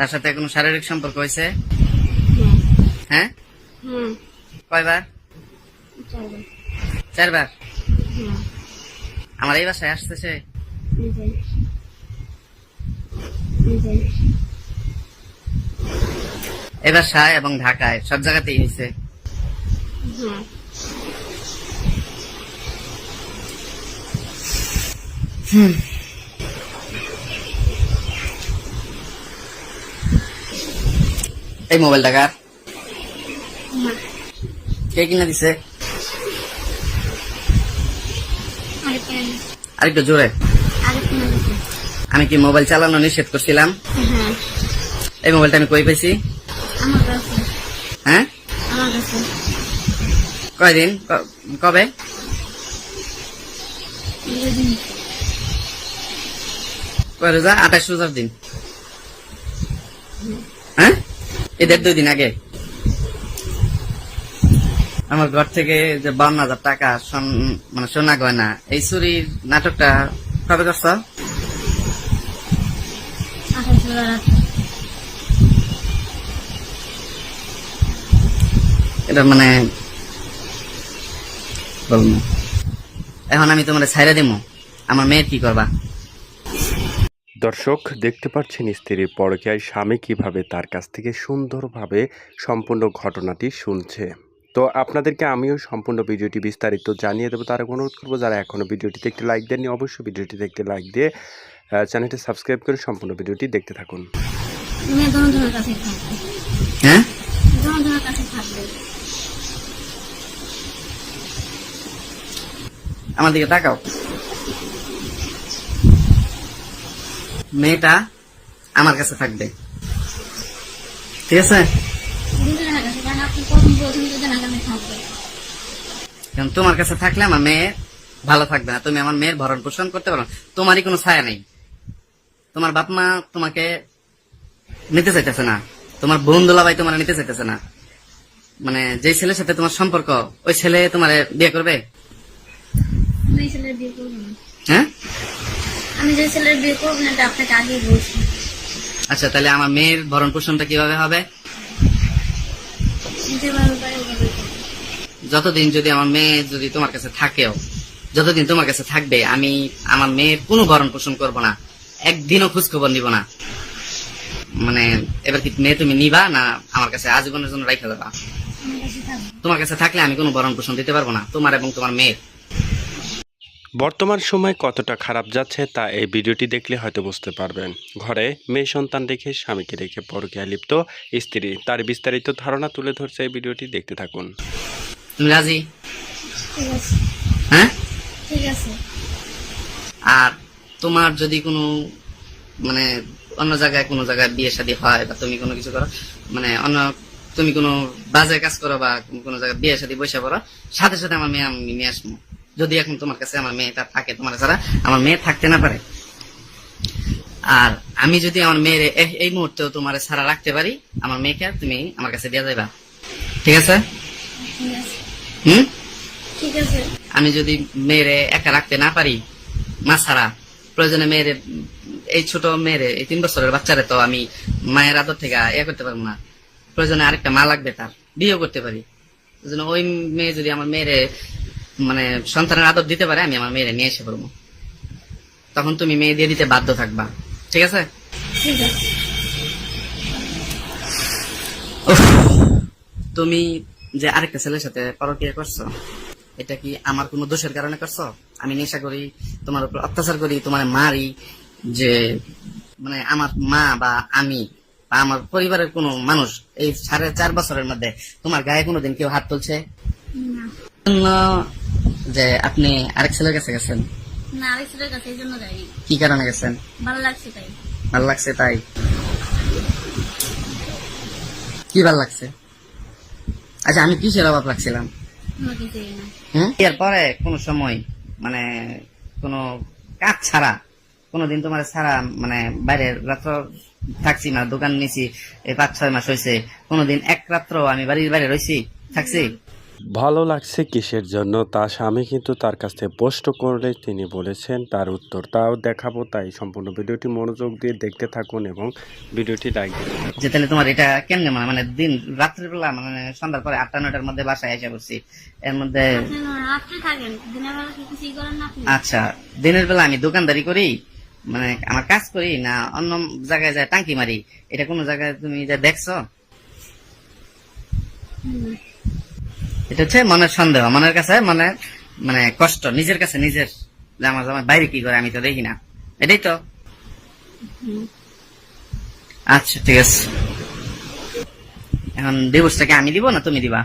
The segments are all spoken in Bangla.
তার সাথে কোনো শারীরিক সম্পর্ক হয়েছে? হ্যাঁ? কয়বার? চারবার। আমার এই বাসায় আসছে সে এই বাসায় এবং ঢাকায় সব জায়গাতেই নিছে হুম। এই মোবাইল টাকার না কে কিনা দিছে? আরেকটা জোরে। আমি কি মোবাইল চালানো নিষেধ করছিলাম? হ্যাঁ। এই মোবাইলটা আমি কই পাইছি? হ্যাঁ? কয়দিন? কবে? কয় রোজা? আঠাশ রোজার দিন। হ্যাঁ? এদের দুই দিন আগে। আমার ঘর থেকে যে বান্ন হাজার টাকা মানে সোনা গয়না এই চুরির নাটকটা কবে করছ? এটা মানে এখন আমি তোমার ছাইরা দিব আমার মেয়ের কি করবা? দর্শক দেখতে পাচ্ছেন স্ত্রীর পরকীয়ায় স্বামী কীভাবে তার কাছ থেকে সুন্দরভাবে সম্পূর্ণ ঘটনাটি শুনছে। তো আপনাদেরকে আমিও সম্পূর্ণ ভিডিওটি বিস্তারিত জানিয়ে দেবো। তার অনুরোধ করব যারা এখনও ভিডিওটিতে একটি লাইক দেননি অবশ্যই ভিডিওটি দেখতে লাইক দিয়ে চ্যানেলটি সাবস্ক্রাইব করে সম্পূর্ণ ভিডিওটি দেখতে থাকুন। হ্যাঁ? দোনোজনের কাছে থাকবে। আমার দিকে তাকাও। মেয়েটা আমার কাছে থাকবে। ঠিক আছে? কারণ তোমার কাছে থাকলে আমার মেয়ে ভালো থাকবে না। তুমি আমার মেয়ের ভরণ পোষণ করতে পারো তোমারই কোনো ছায়া নেই। তোমার বাপ মা তোমাকে নিতে চাইতেছে না। তোমার বোন দোলাভাই তোমার নিতে চাইতেছে না। মানে যে ছেলের সাথে তোমার সম্পর্ক ওই ছেলে তোমার বিয়ে করবে? হ্যাঁ? আমি যে ছেলের বিয়ে করব না আপনাকে আগে বলছি। আচ্ছা তাহলে আমার মেয়ের ভরণ পোষণটা কীভাবে হবে? যেভাবে পারে ওভাবে করব। যতদিন যদি আমার মেয়ে যদি তোমার কাছে থাকেও যতদিন তোমার কাছে থাকবে আমি আমার মেয়ের কোনো ভরণ পোষণ করব না। একদিনও খোঁজ খবর নিব না। মানে এবার কি মেয়ে তুমি নিবা না আমার কাছে আজীবনের জন্য রাখা দেবা? আমার কাছে থাকবে। তোমার কাছে থাকলে আমি কোনো ভরণ পোষণ দিতে পারব না। তোমার এবং তোমার মেয়ের। বর্তমান সময় কতটা খারাপ যাচ্ছে তা এই ভিডিওটি দেখলে হয়তো বুঝতে পারবেন। ঘরে মেয়ে সন্তান রেখে স্বামীকে রেখে পরকীয়া লিপ্ত স্ত্রী। তার বিস্তারিত ধারণা তুলে ধরছে এই ভিডিওটি। দেখতে থাকুন। রাজি? হ্যাঁ? ঠিক আছে। আর তোমার যদি কোনো মানে অন্য জায়গায় কোনো জায়গায় বিয়ে শাদী হয় বা তুমি কোনো কিছু করো মানে অন্য তুমি কোনো বাজে কাজ করো বা কোনো জায়গায় বিয়ে শাদী বসে পড়ো সাথে সাথে আমার মেয়ে আমি নিয়ে আসব। যদি এখন তোমার কাছে আমার মেয়েটা থাকে তোমার ছাড়া আমার মেয়ে থাকতে না পারে। আর আমি যদি আমার মেয়ের এই মুহূর্তেও তোমার ছাড়া রাখতে পারি আমার মেয়েকে তুমি আমার কাছে দিয়ে যাইবা। ঠিক আছে? হুম? ঠিক আছে। আমি যদি মেয়েরে একা রাখতে না পারি মা ছাড়া প্রয়োজনে মেয়েরে এই ছোট মেয়েরে এই তিন বছরের বাচ্চারে তো আমি মায়ের আদর থেকে এ করতে পারব না। প্রয়োজনে আরেকটা মা লাগবে তার বিয়েও করতে পারি। ওই মেয়ে যদি আমার মেয়েরে মানে সন্তানের আদর দিতে পারে আমি আমার মেয়েরে নিয়ে এসে পড়ব। তখন তুমি মেয়ে দিয়ে দিতে বাধ্য থাকবা। ঠিক আছে? তুমি যে আরেকটা ছেলের সাথে পরকিয়া করছ এটা কি আমার কোনো দোষের কারণে করছ? আমি নেশা করি তোমার উপর অত্যাচার করি তোমার মারি যে মানে আমার মা বা আমি বা আমার পরিবারের কোনো মানুষ এই সাড়ে চার বছরের মধ্যে তোমার গায়ে কোনোদিন কেউ হাত তুলছে? না। যে আপনি আরেক ছেলের কাছে গেছেন? না আরেক ছেলের কাছে এই জন্য যাইনি। কি কারণে গেছেন? ভালো লাগছে তাই। ভালো লাগছে তাই? কি ভালো লাগছে? আচ্ছা আমি কিসের অভাব কিছুই হুম? এরপরে কোন সময় মানে কোন কাজ ছাড়া কোনদিন তোমার ছাড়া মানে বাইরে রাত্র থাকছি না দোকান নিছি এই পাঁচ ছয় মাস হয়েছে কোনদিন এক রাত্র আমি বাড়ির বাইরে রয়েছি থাকছি? ভালো লাগছে কিসের জন্য? তার স্বামী কিন্তু তার কাছ থেকে প্রশ্ন করলে তিনি বলেছেন তার উত্তর তাও দেখাবো। তাই সম্পূর্ণ ভিডিওটি মনোযোগ দিয়ে দেখতে থাকুন এবং ভিডিওটি লাইক যে তাহলে তোমার এটা কেমনে মানে মানে দিন রাত্রিবেলা মানে সন্ধ্যার পরে আটটা নয়টার মধ্যে বাসায় এসে পড়ছি। এর মধ্যে আপনি রাত্রে থাকেন দিনের বেলা কি কিছুই করেন না আপনি? আচ্ছা দিনের বেলা আমি দোকানদারি করি মানে আমার কাজ করি না অন্য জায়গায় যায় টাঙ্কি মারি। এটা কোনো জায়গায় তুমি যা দেখছ? হুম। এটা হচ্ছে মনের সন্দেহ মনের কাছে মানে মানে কষ্ট নিজের কাছে নিজের আমার জামাই বাইরে কি করে আমি তো দেখি না। এটাই তো। আচ্ছা ঠিক আছে। এখন ডিভোর্সটাকে আমি দিব না তুমি দিবা?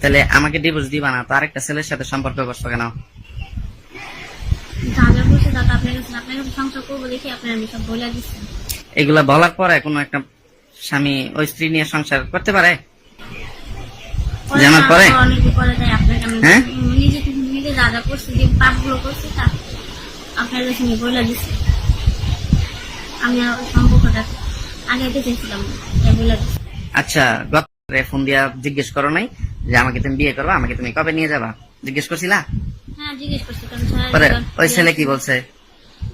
তাহলে আমাকে ডিভোর্স দিবা না তো আরেকটা ছেলের সাথে সম্পর্ক করছ কেন? যা যা বলছে তা আপনার কাছে আপনার কাছে সংসার করব দেখে আপনার আমি সব বলে দিচ্ছেন এগুলা বলার পরে কোনো একটা স্বামী ওই স্ত্রী নিয়ে সংসার করতে পারে? জানার পরে? হ্যাঁ? নিজে থেকে নিজে যা যা করছি যে পাপগুলো করছি তা আপনার কাছে আমি বলে দিচ্ছি আমি সম্পর্কটা আগে চেয়েছিলাম তাই বলে দিচ্ছি আচ্ছা গত ফোন দিয়া জিজ্ঞেস করো নাই যে আমাকে তুমি বিয়ে করবা আমাকে তুমি কবে নিয়ে যাবা? জিজ্ঞেস করছিলা? হ্যাঁ জিজ্ঞেস করছি পরে ওই ছেলে কি বলছে?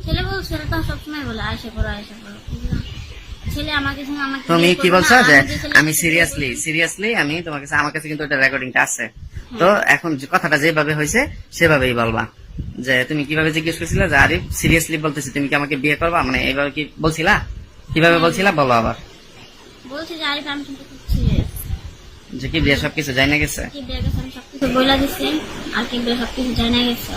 ছেলে বল ছেলে তো সবসময় বলে আয়সা করো আয়সা করো। ছেলে আমাকে তুমি কি বলছো যে আমি সিরিয়াসলি সিরিয়াসলি আমি তোমার কাছে আমার কাছে কিন্তু রেকর্ডিংটা আছে। তো এখন যে কথাটা যেভাবে হয়েছে সেভাবেই বলবা। যে তুমি কীভাবে জিজ্ঞেস করছিলে? যে আরিফ সিরিয়াসলি বলতেছি তুমি কি আমাকে বিয়ে করবা? মানে এইভাবে কি বলছিলা? কীভাবে বলছিলা? বলো আবার। বলছি যে আরিফ আমি কিন্তু সিরিয়াস যে কি বিয়ে সবকিছু যাই না গেছে? কি বিয়ে গেছে আমি সবকিছু বলে দিচ্ছি আর কি বিয়ে সবকিছু জানা গেছে।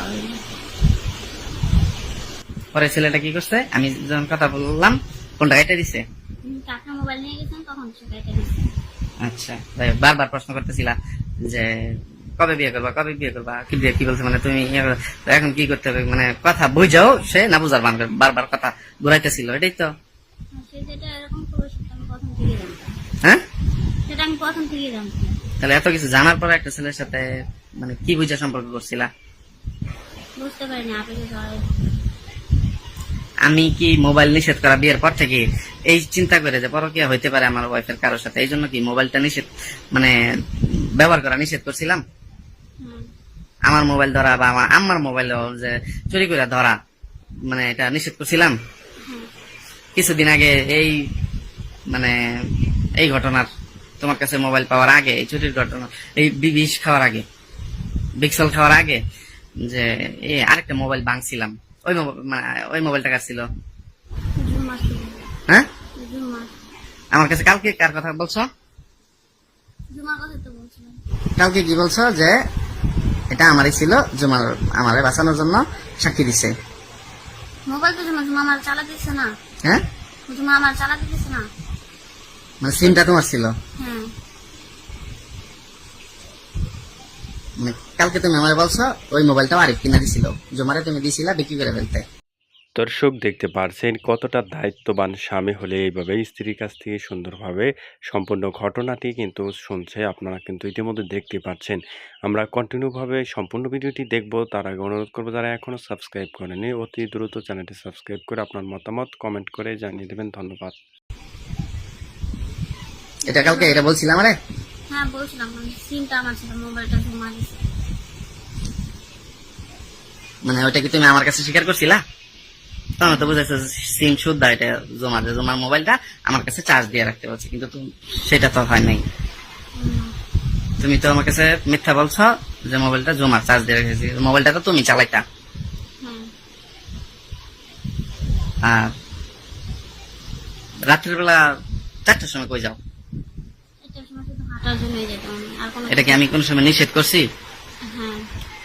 পরে ছেলেটা কি করছে? আমি যখন কথা বললাম কোনটা কেটে দিছে। কাকা মোবাইল নিয়ে গেছেন তখন সে কেটে আচ্ছা যাই বারবার প্রশ্ন করতেছিলা যে কবে বিয়ে করবা কবে বিয়ে করবা? কি বিয়ে কি বলছে? মানে তুমি ইয়ে এখন কি করতে হবে? মানে কথা বুঝাও সে না বুঝার মান বারবার কথা ঘুরাইতেছিল এটাই তো। হ্যাঁ জানতাম। তাহলে এত কিছু জানার পরে একটা ছেলের সাথে মানে কি বুঝা সম্পর্ক করছিলা? বুঝতে পারিনি আমি কি মোবাইল নিষেধ করা বিয়ের পর থেকে এই চিন্তা করে যে পরকিয়া হইতে পারে আমার ওয়াইফের কারোর সাথে? এই জন্য কি মোবাইলটা নিষেধ মানে ব্যবহার করা নিষেধ করছিলাম? আমার মোবাইল ধরা বা আমার আম্মার মোবাইল যে চুরি করে ধরা মানে এটা নিষেধ করছিলাম? কিছুদিন আগে এই মানে এই ঘটনার তোমার কাছে মোবাইল পাওয়ার আগে এই চুরির ঘটনা এই বিষ খাওয়ার আগে বিক্সল খাওয়ার আগে যে এই আরেকটা মোবাইল ভাঙছিলাম। ওই মানে ওই মোবাইলটা কার ছিল? হ্যাঁ? আমার কাছে কালকে কার কথা বলছো? কালকে কি বলছো যে এটা আমারই ছিল জুমার আমারে বাঁচানোর জন্য সাক্ষী দিছে। মোবাইল তো জুমা জুমা আমার চালাতে দিচ্ছে না। হ্যাঁ? জুমা আমার চালাতে দিচ্ছে না। মানে সিমটা তোমার ছিল? হ্যাঁ মানে কালকে তুমি আমার বলছো ওই মোবাইলটাও আরেক কিনা দিছিল। জমারে তুমি দিছিলা বিক্রি করে ফেলতে। দর্শক দেখতে পারছেন কতটা দায়িত্ববান স্বামী হলে এইভাবে স্ত্রীর কাছ থেকে সুন্দরভাবে সম্পূর্ণ ঘটনাটি কিন্তু শুনছে আপনারা কিন্তু ইতিমধ্যে দেখতে পাচ্ছেন। আমরা কন্টিনিউভাবে সম্পূর্ণ ভিডিওটি দেখব তার আগে অনুরোধ করব যারা এখনও সাবস্ক্রাইব করেনি অতি দ্রুত চ্যানেলটি সাবস্ক্রাইব করে আপনার মতামত কমেন্ট করে জানিয়ে দেবেন। ধন্যবাদ। এটা কালকে এটা বলছিলাম আরে হ্যাঁ বলছিলাম মানে সিমটা আমার ছিল মোবাইলটা জমা মানে ওটা কি তুমি আমার কাছে স্বীকার করছিলা? তখন তো বুঝাইছো সিম শুদ্ধ এটা জমা যে জমার মোবাইলটা আমার কাছে চার্জ দিয়ে রাখতে বলছে কিন্তু তুমি সেটা তো হয় নাই। তুমি তো আমার কাছে মিথ্যা বলছো যে মোবাইলটা জমা চার্জ দিয়ে রেখেছি মোবাইলটা তো তুমি চালাইতা। আর রাত্রের বেলা চারটার সময় কই যাও? হাঁটার জন্যই যেতাম আমি। আর কোনো এটা কি আমি কোন সময় নিষেধ করছি? হ্যাঁ।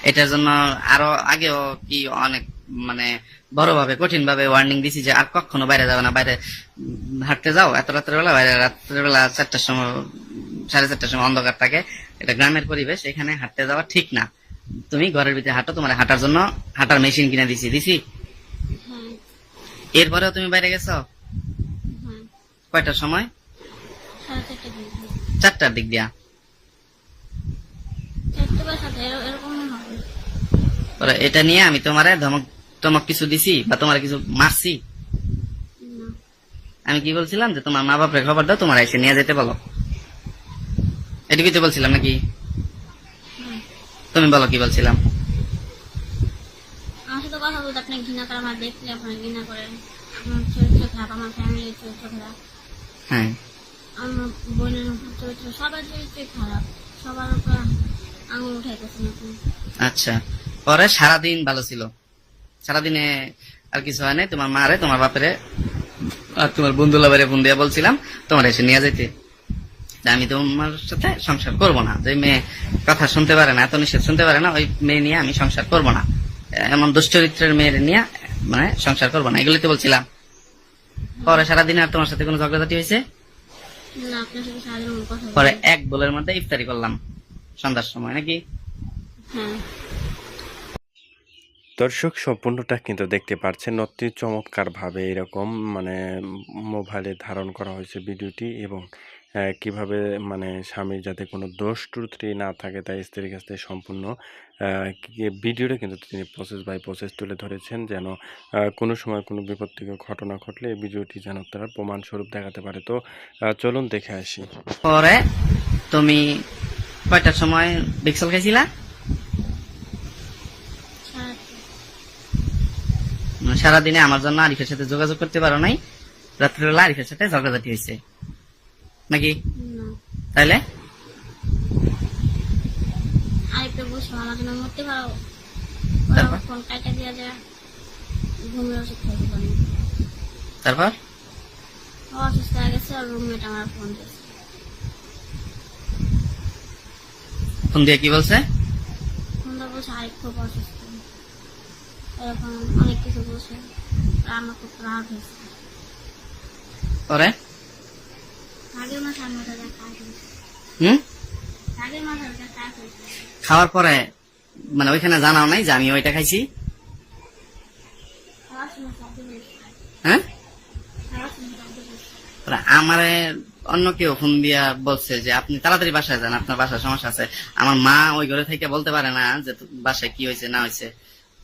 এটার জন্য আরও আগেও কি অনেক মানে বড়ভাবে কঠিন ভাবে ওয়ার্নিং দিছি যে আর কখনো বাইরে যাবে না বাইরে হাঁটতে যাও এত রাত্রের বেলা বাইরে রাত্রের বেলা চারটার সময় সাড়ে চারটার সময় অন্ধকার থাকে। এটা গ্রামের পরিবেশ এখানে হাঁটতে যাওয়া ঠিক না। তুমি ঘরের ভিতরে হাঁটো তোমার হাঁটার জন্য হাঁটার মেশিন কিনে দিছি দিছি? হ্যাঁ। এরপরেও তুমি বাইরে গেছো? হ্যাঁ। কয়টার সময়? চারটার দিক দিয়া। এটা নিয়ে আমি তোমারে ধমক কিছু দিছি বা তোমার কিছু মারছি? আমি কি বলছিলাম যে তোমার মা বাপের খবর দাও তোমার এসে নিয়ে যেতে বলো। এটুকুই তো বলছিলাম নাকি? তুমি বলো কি বলছিলাম? হ্যাঁ। আমার বোনের চরিত্র সবার খারাপ। সবার উপর আঙুল আচ্ছা পরে সারাদিন ভালো ছিল। সারাদিনে আর কিছু হয় নাই? তোমার মারে, তোমার বাপেরে, আর তোমার বন্ধু লাভারে ফোন দিয়ে বলছিলাম, তোমার এসে নিয়ে যেতে আমি তোমার সাথে সংসার করব না। যে মেয়ে কথা শুনতে পারে না, এত নিষেধ শুনতে পারে না, ওই মেয়ে নিয়ে আমি সংসার করব না। এমন দুশ্চরিত্রের মেয়ের নিয়ে মানে সংসার করব না। এগুলি তো বলছিলাম। পরে সারাদিনে আর তোমার সাথে কোনো ঝগড়াঝাটি হয়েছে? পরে এক বলের মধ্যে ইফতারি করলাম। সন্ধ্যার সময় নাকি? হ্যাঁ। দর্শক সম্পূর্ণটা কিন্তু দেখতে পাচ্ছেন অতি চমৎকারভাবে এরকম মানে মোবাইলে ধারণ করা হয়েছে ভিডিওটি এবং কীভাবে মানে স্বামীর যাতে কোনো দোষ ত্রুটি না থাকে তাই স্ত্রীর কাছ থেকে সম্পূর্ণ ভিডিওটা কিন্তু তিনি প্রসেস বাই প্রসেস তুলে ধরেছেন যেন কোনো সময় কোনো বিপত্তিকর ঘটনা ঘটলে এই ভিডিওটি যেন তারা প্রমাণস্বরূপ দেখাতে পারে। তো চলুন দেখে আসি। পরে তুমি কয়টার সময় বিক্সল খাইছিলা? সারাদিনে আমার জন্য আরিফের সাথে যোগাযোগ করতে পারো নাই। রাত্রিবেলা আরিফের সাথে ঝগড়াঝাটি হয়েছে নাকি? আরেকটা বসে পারো? ফোন কাটা দিয়ে যায় ঘুমের ওষুধ খাইতে পারি। তারপর? অসুস্থ হয়ে গেছে আর রুমমেট আমার ফোন দিয়েছে। ফোন দিয়ে কি বলছে? ফোনটা বলছে আরেক খুব অসুস্থ। এরকম অনেক কিছু বলছে। আমার খুব রাগ হয়েছে। পরে আগের মাসে আমার দাদা কাজ হয়েছে হুম? খাওয়ার পরে মানে ওইখানে জানাও নাই যে আমি ওইটা খাইছি? হ্যাঁ? আমারে অন্য কেউ ফোন দিয়া বলছে যে আপনি তাড়াতাড়ি বাসায় যান আপনার বাসায় সমস্যা আছে। আমার মা ওই ঘরে থেকে বলতে পারে না যে বাসায় কি হয়েছে না হয়েছে।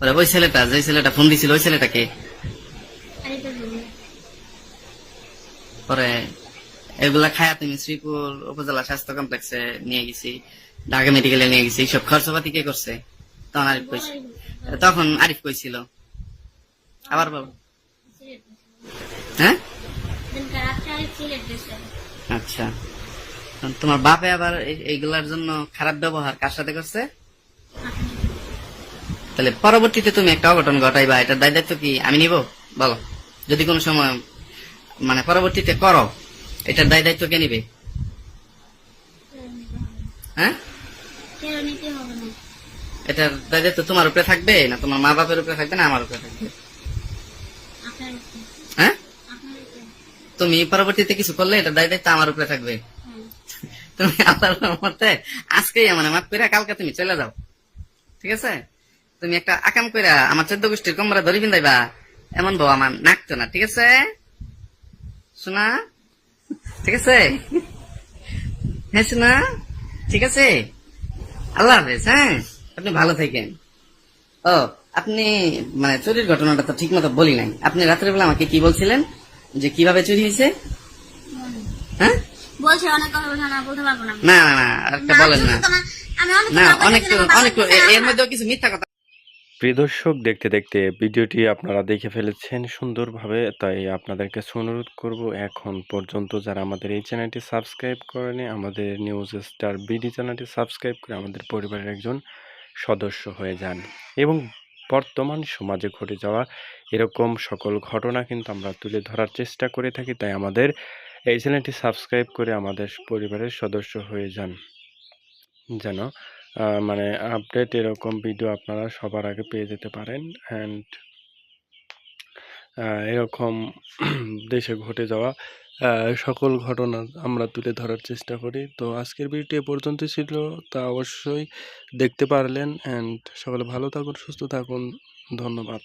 পরে ওই ছেলেটা যে ছেলেটা ফোন দিছিল ওই ছেলেটাকে পরে এগুলা খায়া তুমি শ্রীপুর উপজেলা স্বাস্থ্য কমপ্লেক্সে নিয়ে গেছি, ঢাকা মেডিকেলে নিয়ে গেছি। সব খরচপাতি কে করছে? তখন আরিফ কইছে। তখন আরিফ কইছিল। আবার বল। হ্যাঁ? আচ্ছা। তোমার বাপে আবার এই- এইগুলার জন্য খারাপ ব্যবহার কার সাথে করছে? তাহলে পরবর্তীতে তুমি একটা অঘটন ঘটাইবা, এটার দায় দায়িত্ব কি? আমি নিব? বলো। যদি কোনো সময় মানে পরবর্তীতে করো। এটার দায় দায়িত্ব কে নিবে? হ্যাঁ? এটার দায় দায়িত্ব তোমার উপরে থাকবে না তোমার মা বাপের উপরে থাকবে না আমার উপরে থাকবে? হ্যাঁ? তুমি পরবর্তীতে কিছু করলে এটার দায় দায়িত্ব আমার উপরে থাকবে? তুমি আল্লাহর রহমতে আজকেই মানে মাফ করে কালকে তুমি চলে যাও। ঠিক আছে? তুমি একটা আকাম কইরা আমার চোদ্দ গোষ্ঠীর কোমরে ধরি বিন্দাইবা এমন বউ আমার নাকতো না, ঠিক আছে? শোনা? ঠিক আছে? হ্যাঁ শোনা ঠিক আছে? আল্লাহ হাফেজ হ্যাঁ? আপনি ভালো থাকেন। ও আপনি মানে চুরির ঘটনাটা তো ঠিক মতো বলি নাই। আপনি রাত্রেবেলা আমাকে কি বলছিলেন? যে কীভাবে চুরি হয়েছে? হ্যাঁ? বলছে অনেক কথা বলছে না বলতে পারব না। না না না বলেন না। না, অনেক অনেক এর মধ্যেও কিছু মিথ্যা কথা প্রিয় দর্শক, দেখতে দেখতে ভিডিওটি আপনারা দেখে ফেলেছেন সুন্দরভাবে। তাই আপনাদের কাছে অনুরোধ করব, এখন পর্যন্ত যারা আমাদের এই চ্যানেলটি সাবস্ক্রাইব করেনি আমাদের নিউজ স্টার বিডি চ্যানেলটি সাবস্ক্রাইব করে আমাদের পরিবারের একজন সদস্য হয়ে যান। এবং বর্তমান সমাজে ঘটে যাওয়া এরকম সকল ঘটনা কিন্তু আমরা তুলে ধরার চেষ্টা করে থাকি। তাই আমাদের এই চ্যানেলটি সাবস্ক্রাইব করে আমাদের পরিবারের সদস্য হয়ে যান। যেন মানে আপডেট এরকম ভিডিও আপনারা সবার আগে পেয়ে যেতে পারেন অ্যান্ড এরকম দেশে ঘটে যাওয়া সকল ঘটনা আমরা তুলে ধরার চেষ্টা করি। তো আজকের ভিডিওটি এ পর্যন্ত ছিল। তা অবশ্যই দেখতে পারলেন অ্যান্ড সকলে ভালো থাকুন, সুস্থ থাকুন। ধন্যবাদ।